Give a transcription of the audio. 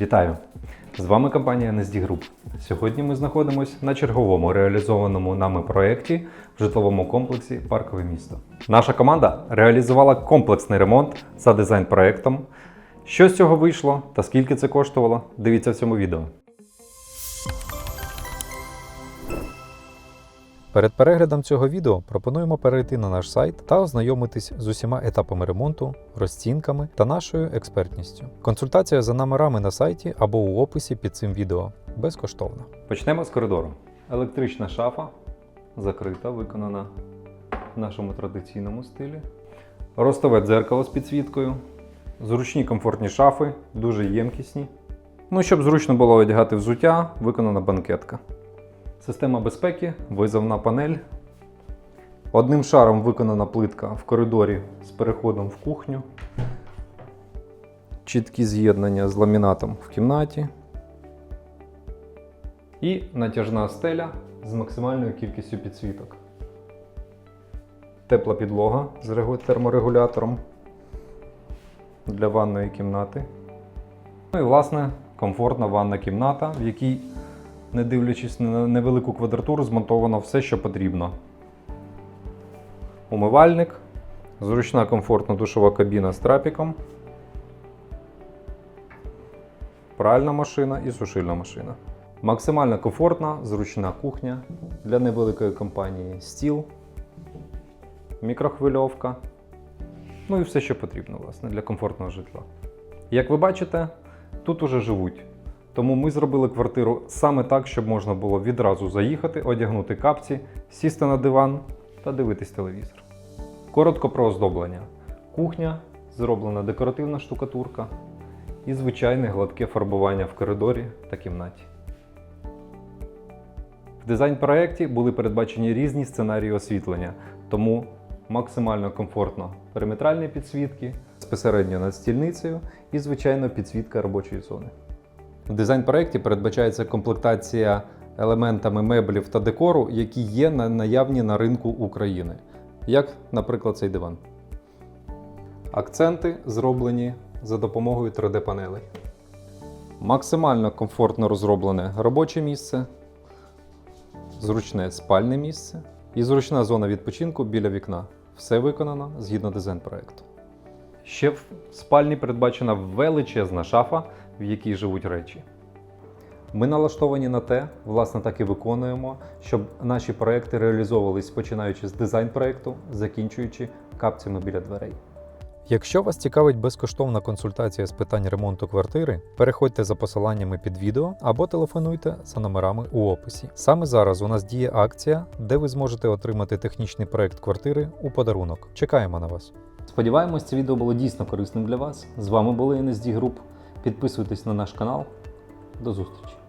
Вітаю! З вами компанія NSD Group. Сьогодні ми знаходимося на черговому реалізованому нами проєкті в житловому комплексі Паркове місто. Наша команда реалізувала комплексний ремонт за дизайн-проєктом. Що з цього вийшло та скільки це коштувало, дивіться в цьому відео. Перед переглядом цього відео пропонуємо перейти на наш сайт та ознайомитись з усіма етапами ремонту, розцінками та нашою експертністю. Консультація за номерами на сайті або у описі під цим відео безкоштовна. Почнемо з коридору. Електрична шафа закрита, виконана в нашому традиційному стилі. Ростове дзеркало з підсвіткою. Зручні комфортні шафи, дуже ємкісні. Ну, щоб зручно було одягати взуття, виконана банкетка. Система безпеки, визовна панель. Одним шаром виконана плитка в коридорі з переходом в кухню. Чіткі з'єднання з ламінатом в кімнаті. І натяжна стеля з максимальною кількістю підсвіток. Тепла підлога з терморегулятором для ванної кімнати. Ну і, власне, комфортна ванна кімната, в якій, не дивлячись на невелику квадратуру, змонтовано все, що потрібно. Умивальник, зручна комфортна душова кабіна з трапіком, пральна машина і сушильна машина. Максимально комфортна, зручна кухня для невеликої компанії стіл, мікрохвильовка. Ну і все, що потрібно, власне, для комфортного житла. Як ви бачите, тут уже живуть. Тому ми зробили квартиру саме так, щоб можна було відразу заїхати, одягнути капці, сісти на диван та дивитись телевізор. Коротко про оздоблення. Кухня, зроблена декоративна штукатурка і звичайне гладке фарбування в коридорі та кімнаті. В дизайн-проєкті були передбачені різні сценарії освітлення, тому максимально комфортно периметральні підсвітки, безпосередньо над стільницею і, звичайно, підсвітка робочої зони. В дизайн-проєкті передбачається комплектація елементами меблів та декору, які є на- наявні на ринку України, як, наприклад, цей диван. Акценти зроблені за допомогою 3D-панелей. Максимально комфортно розроблене робоче місце, зручне спальне місце і зручна зона відпочинку біля вікна. Все виконано згідно дизайн-проекту. Ще в спальні передбачена величезна шафа, в якій живуть речі. Ми налаштовані на те, власне, так і виконуємо, щоб наші проекти реалізовувались починаючи з дизайн-проекту, закінчуючи капцями біля дверей. Якщо вас цікавить безкоштовна консультація з питань ремонту квартири, переходьте за посиланнями під відео або телефонуйте за номерами у описі. Саме зараз у нас діє акція, де ви зможете отримати технічний проект квартири у подарунок. Чекаємо на вас. Сподіваємось, це відео було дійсно корисним для вас. З вами були NSD Group. Підписуйтесь на наш канал. До зустрічі!